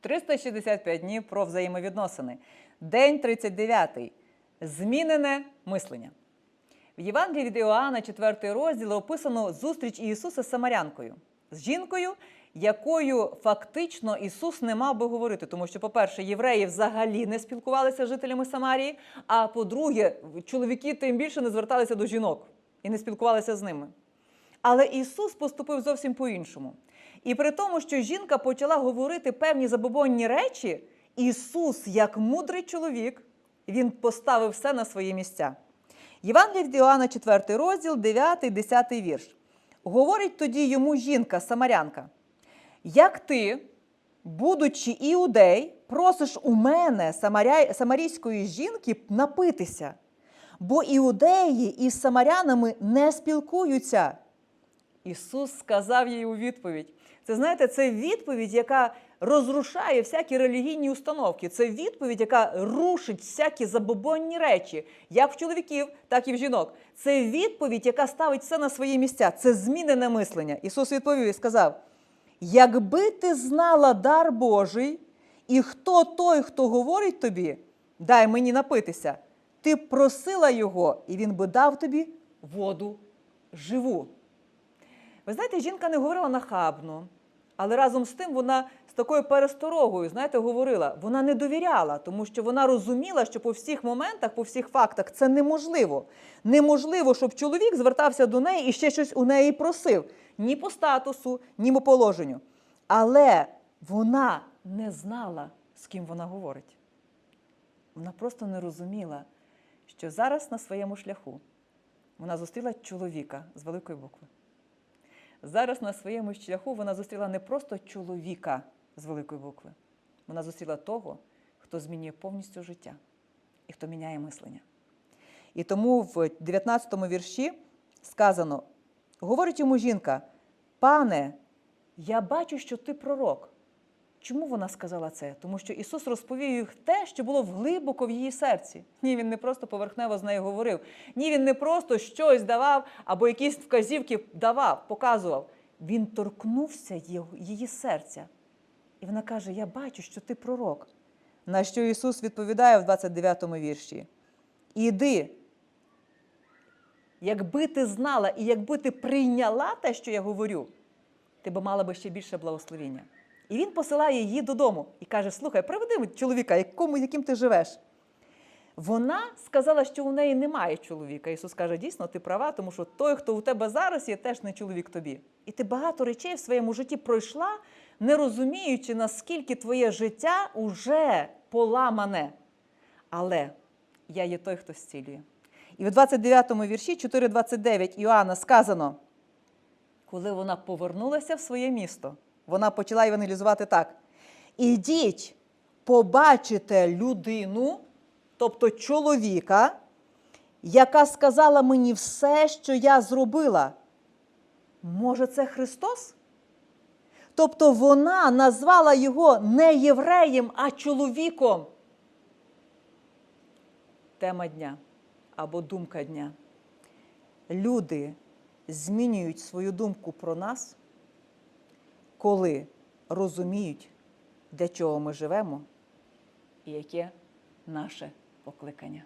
365 днів про взаємовідносини. День 39. Змінене мислення. В Євангелії від Іоанна, 4 розділ, описано зустріч Ісуса з Самарянкою, з жінкою, якою фактично Ісус не мав би говорити. Тому що, по-перше, євреї взагалі не спілкувалися з жителями Самарії, а по-друге, чоловіки тим більше не зверталися до жінок і не спілкувалися з ними. Але Ісус поступив зовсім по-іншому. І при тому, що жінка почала говорити певні забобонні речі, Ісус, як мудрий чоловік, Він поставив все на свої місця. Євангелія від Іоанна, 4 розділ, 9, 10 вірш. Говорить тоді йому жінка, самарянка: Як ти, будучи іудей, просиш у мене, самарійської жінки, напитися, бо іудеї із самарянами не спілкуються. Ісус сказав їй у відповідь. Це знаєте, це відповідь, яка розрушає всякі релігійні установки. Це відповідь, яка рушить всякі забобонні речі, як в чоловіків, так і в жінок. Це відповідь, яка ставить все на свої місця. Це змінене мислення. Ісус відповів і сказав: якби ти знала дар Божий, і хто той, хто говорить тобі, дай мені напитися, ти просила його, і він би дав тобі воду живу. Ви знаєте, жінка не говорила нахабно, але разом з тим вона з такою пересторогою, знаєте, говорила, вона не довіряла, тому що вона розуміла, що по всіх моментах, по всіх фактах це неможливо. Неможливо, щоб чоловік звертався до неї і ще щось у неї просив. Ні по статусу, ні по положенню. Але вона не знала, з ким вона говорить. Вона просто не розуміла, що зараз на своєму шляху вона зустріла чоловіка з великої букви. Зараз на своєму шляху вона зустріла не просто чоловіка з великої букви, вона зустріла того, хто змінює повністю життя і хто міняє мислення. І тому в 19 му вірші сказано: говорить йому жінка: пане, я бачу, що ти пророк. Чому вона сказала це? Тому що Ісус розповів їй те, що було глибоко в її серці. Ні, він не просто поверхнево з нею говорив. Ні, він не просто щось давав або якісь вказівки давав, показував. Він торкнувся її серця. І вона каже: Я бачу, що ти пророк. На що Ісус відповідає в 29 му вірші: Іди. Якби ти знала і якби ти прийняла те, що я говорю, ти б мала би ще більше благословіння. І він посилає її додому і каже: Слухай, приведи чоловіка, якому, яким ти живеш. Вона сказала, що у неї немає чоловіка. Ісус каже, дійсно, ти права, тому що той, хто у тебе зараз є, теж не чоловік тобі. І ти багато речей в своєму житті пройшла, не розуміючи, наскільки твоє життя уже поламане. Але я є той, хто зцілює. І в 29 му вірші 4,29 Іоанна сказано, коли вона повернулася в своє місто, вона почала евангелізувати так: ідіть, побачите людину, тобто чоловіка, яка сказала мені все, що я зробила. Може, це Христос? Тобто вона назвала його не євреєм, а чоловіком. Тема дня або думка дня. Люди змінюють свою думку про нас, коли розуміють, для чого ми живемо і яке наше покликання.